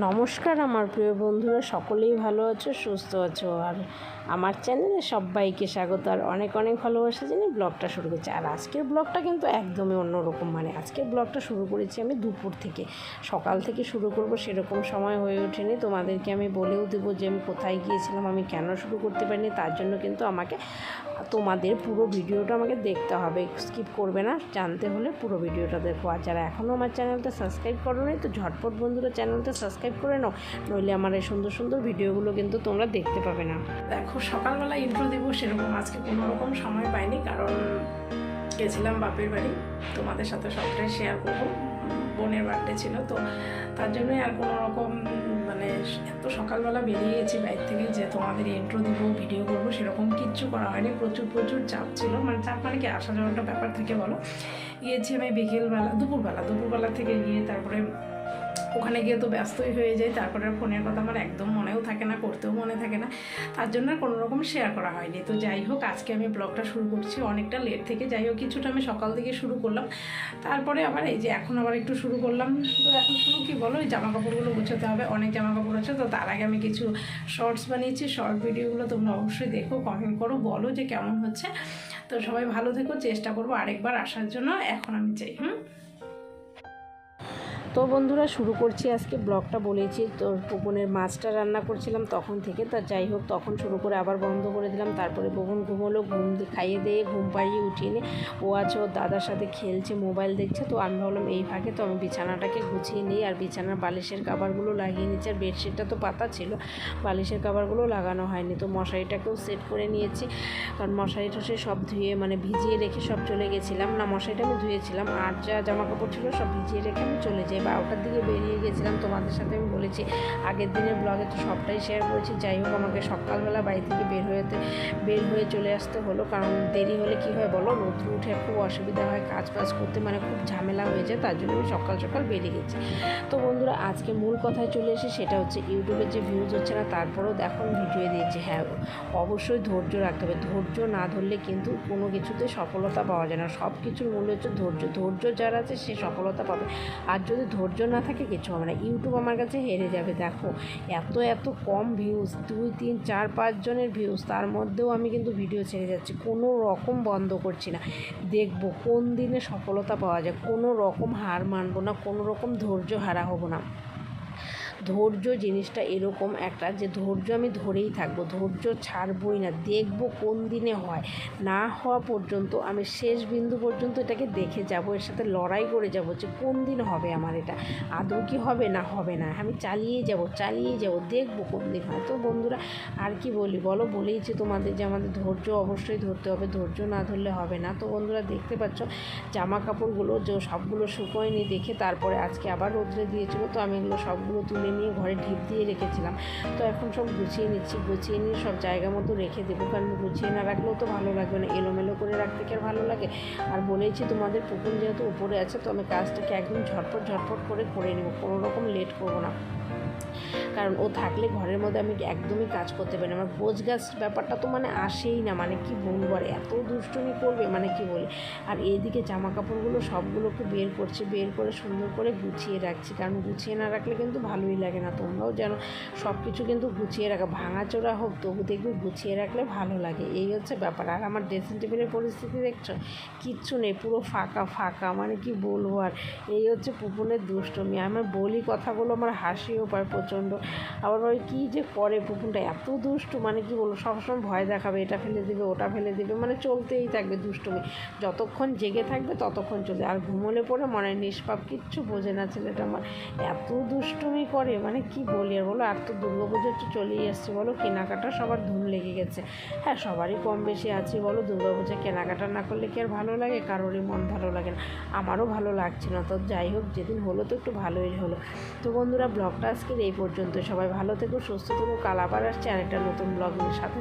নমস্কার আমার প্রিয় বন্ধুরা সকলেই ভালো আছো সুস্থ আছো। আর আমার চ্যানেলে সবাইকে স্বাগত। আর অনেক অনেক ভালোবাসা জানি ব্লগটা শুরু করছি। আর আজকের ব্লগটা কিন্তু একদমই অন্যরকম। মানে আজকের ব্লগটা শুরু করেছি আমি দুপুর থেকে। সকাল থেকে শুরু করব সেরকম সময় হয়ে ওঠেনি। তোমাদেরকে আমি বলেও দেবো যে আমি কোথায় গিয়েছিলাম, আমি কেন শুরু করতে পারিনি। তার জন্য কিন্তু আমাকে, তোমাদের পুরো ভিডিওটা আমাকে দেখতে হবে। স্কিপ করবে না। জানতে হলে পুরো ভিডিওটা দেখো। আর যারা এখনও আমার চ্যানেলটা সাবস্ক্রাইব করো নি তো ঝটপট বন্ধুরা চ্যানেলটা সাবস্ক্রাইব করে নাও। নইলে আমার এই সুন্দর সুন্দর ভিডিওগুলো কিন্তু তোমরা দেখতে পাবে না। দেখো সকালবেলা ইন্ট্রো দেবো, সেরকম আজকে কোনো রকম সময় পাইনি কারণ গেছিলাম বাপের বাড়ি। তোমাদের সাথে সবটাই শেয়ার করব। বোনের বার্থডে ছিল, তো তার জন্যই আর কোনো রকম মানে এত সকালবেলা বেরিয়ে গেছি বাইর থেকে যে তোমাদের ইন্ট্রো দিব ভিডিও করব, সেরকম কিচ্ছু করা হয়নি। প্রচুর প্রচুর চাপ ছিল। মানে চাপ মানে কি, আসা যাওয়াটা ব্যাপার থেকে বলো। গিয়েছি আমি বিকেলবেলা, দুপুরবেলা দুপুরবেলা থেকে গিয়ে তারপরে ওখানে গিয়ে তো ব্যস্তই হয়ে যায়, তারপরে ফোনের কথা আমার একদম মনেও থাকে না, করতেও মনে থাকে না। তার জন্য আর কোনো রকম শেয়ার করা হয়নি। তো যাই হোক, আজকে আমি ব্লগটা শুরু করছি অনেকটা লেট থেকে। যাই হোক, কিছুটা আমি সকাল থেকে শুরু করলাম। তারপরে আবার এই যে এখন আবার একটু শুরু করলাম। তো এখন শুরু কি বলো? ওই জামা কাপড়গুলো গুছোতে হবে, অনেক জামা কাপড় আছে, তো তার আগে আমি কিছু শর্টস বানিয়েছি। শর্ট ভিডিওগুলো তোমরা অবশ্যই দেখো কমেন্ট করো, বলো যে কেমন হচ্ছে। তো সবাই ভালো থেকো, চেষ্টা করব আরেকবার আসার জন্য। এখন আমি চাই হুম? তো বন্ধুরা, শুরু করছি আজকে ব্লগটা বলেছি। তো পুকুনের মাছটা রান্না করছিলাম তখন থেকে, তা যাই হোক, তখন শুরু করে আবার বন্ধ করে দিলাম। তারপরে বগুন ঘুমোলো, ঘুম খাইয়ে দিয়ে ঘুম পাড়িয়ে উঠিয়ে নিয়ে ও আছে, ওর দাদার সাথে খেলছে, মোবাইল দেখছে। তো আমি ভাবলাম, এই ফাঁকে তো আমি বিছানাটাকে গুছিয়ে নিই। আর বিছানার বালিশের কাবারগুলো লাগিয়ে নিচ্ছি। আর বেডশিটটা তো পাতা ছিল, বালিশের কাবারগুলো লাগানো হয়নি। তো মশারিটাকেও সেট করে নিয়েছি। কারণ মশারি টশারি সব ধুয়ে মানে ভিজিয়ে রেখে সব চলে গেছিলাম। না, মশারিটা আমি ধুয়েছিলাম। আর যা জামা কাপড় ছিল সব ভিজিয়ে রেখে আমি চলে যাই। বারোটার দিকে বেরিয়ে গেছিলাম, তোমাদের সাথে আমি বলেছি। আগের দিনের ব্লগে তো সবটাই শেয়ার করেছি। যাই হোক, আমাকে সকালবেলা বাড়ি থেকে বের হয়েতে, বের হয়ে চলে আসতে হলো। কারণ দেরি হলে কি হয় বলো? রোদ্র উঠে খুব অসুবিধা হয় কাজ বাজ করতে মানে খুব ঝামেলা হয়ে যায়। তার জন্য আমি সকাল সকাল বেরিয়ে গেছি। তো বন্ধুরা, আজকে মূল কথায় চলে এসে সেটা হচ্ছে ইউটিউবে যে ভিউজ হচ্ছে না, তারপরেও দেখো ভিডিও দিয়েছি। হ্যাঁ অবশ্যই ধৈর্য রাখতে হবে। ধৈর্য না ধরলে কিন্তু কোনো কিছুতে সফলতা পাওয়া যায় না। সব কিছুর মূল্য হচ্ছে ধৈর্য। ধৈর্য যার আছে, সে সফলতা পাবে। আর যদি ধৈর্য না থাকে কিছু হবে না। ইউটিউব আমার কাছে হেরে যাবে, দেখো। এত এত কম ভিউজ দুই, তিন, চার পাঁচজনের ভিউজ তার মধ্যেও আমি কিন্তু ভিডিও ছেড়ে যাচ্ছি। কোনো রকম বন্ধ করছি না। দেখব কোন দিনে সফলতা পাওয়া যায়, কোনো রকম হার মানবো না, কোনো রকম ধৈর্য হারা হব না। ধৈর্য জিনিসটা এরকম একটা যে ধৈর্য আমি ধরেই থাকব, ধৈর্য ছাড়বই না, দেখব কোন দিনে হয়। না হওয়া পর্যন্ত, আমি শেষ বিন্দু পর্যন্ত এটাকে দেখে যাব, এর সাথে লড়াই করে যাব যে কোন দিন হবে আমার এটা, আদৌ কি হবে না হবে না, আমি চালিয়ে যাব চালিয়ে যাব, দেখব কোন দিন হয়। তো বন্ধুরা, আর কি বলি বলো? বলেইছি তোমাদের যে আমাদের ধৈর্য অবশ্যই ধরতে হবে, ধৈর্য না ধরলে হবে না। তো বন্ধুরা, দেখতে পাচ্ছ জামা কাপড়গুলো যে সবগুলো শুকোয়নি দেখে তারপরে আজকে আবার রোদ্রে দিয়েছিল, তো আমি এগুলো সবগুলো তুলে নিয়ে ঘরে ঢিপ দিয়ে রেখেছিলাম। তো এখন সব গুছিয়ে নিচ্ছি, গুছিয়ে নিয়ে সব জায়গা মতো রেখে দেবো। কারণ গুছিয়ে না রাখলেও তো ভালো লাগবে না। এলোমেলো করে রাখতে কি আর ভালো লাগে? আর বলেছি তোমাদের, পুকুর যেহেতু উপরে আছে, তো আমি কাজটাকে একদম ঝটপট ঝটপট করে করে নেব। কোনো রকম লেট করব না। কারণ ও থাকলে ঘরের মধ্যে আমি একদমই কাজ করতে পারি না। আমার গোছ গাছ ব্যাপারটা তো মানে আসেই না মানে কি বলব? আর এত দুষ্টুমি করবে মানে কি বলি? আর এইদিকে জামা কাপড়গুলো সবগুলোকে বের করছি, বের করে সুন্দর করে গুছিয়ে রাখছি। কারণ গুছিয়ে না রাখলে কিন্তু ভালোই লাগে না। তোমরাও যেন সব কিছু কিন্তু গুছিয়ে রাখা, ভাঙাচোরা হোক, তবু দেখবে গুছিয়ে রাখলে ভালো লাগে। এই হচ্ছে ব্যাপার। আর আমার ড্রেসিং টেবিলের পরিস্থিতি দেখছ? কিচ্ছু নেই, পুরো ফাঁকা ফাঁকা মানে কি বলব? আর এই হচ্ছে পুপুনের দুষ্টমি। আমার বলি কথাগুলো, আমার হাসিও পায় প্রচণ্ড। আবার ওই কী যে করে পুকুনটা এত দুষ্টু মানে কি বলব, সবসময় ভয় দেখাবে, এটা ফেলে দেবে, ওটা ফেলে দেবে মানে চলতেই থাকবে দুষ্টুমি। যতক্ষণ জেগে থাকবে, ততক্ষণ চলবে। আর ঘুমোলে পরে মনে হয় নিষ্পাপ, কিচ্ছু বোঝে না ছেলেটা আমার। এত দুষ্টুমি করে মানে কি বলি আর বলো? আর তো দুর্গা পুজো একটু চলেই আসছে বলো? কেনাকাটা সবার ধুম লেগে গেছে। হ্যাঁ সবারই কম বেশি আছে বলো? দুর্গা পুজো কেনাকাটা না করলে কি আর ভালো লাগে? কারোরই মন ভালো লাগে না। আমারও ভালো লাগছে না। তো যাই হোক, যেদিন হলো তো একটু ভালোই হলো। তো বন্ধুরা, ব্লগটা আজকের এই পর্যন্ত। সবাই ভালো থেকো, সুস্থ থেকো। কাল আবার আসছে আরেকটা নতুন ব্লগের সাথে।